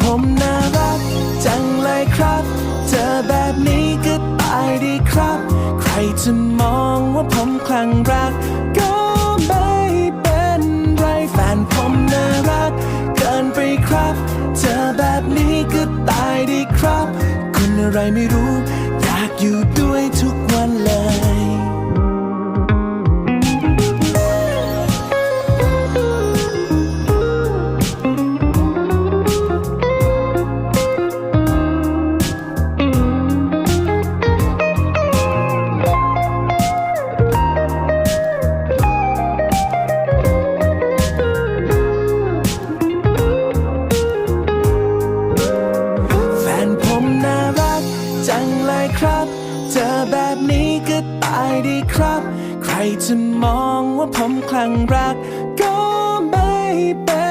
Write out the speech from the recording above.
ผมน่ารัก จังเลยครับ เจอแบบนี้ก็ตายดีครับ ใครจะมองว่าผมคลั่งรัก ก็ไม่เป็นไรแฟนผมน่ารัก เกินไปครับ เจอแบบนี้ก็ตายดีครับคนอะไรไม่รู้ อยากอยู่ายครับ เจอแบบนี้ก็ตายดีครับ ใครจะมองว่าผมคลั่งรัก ก็ไม่เป็น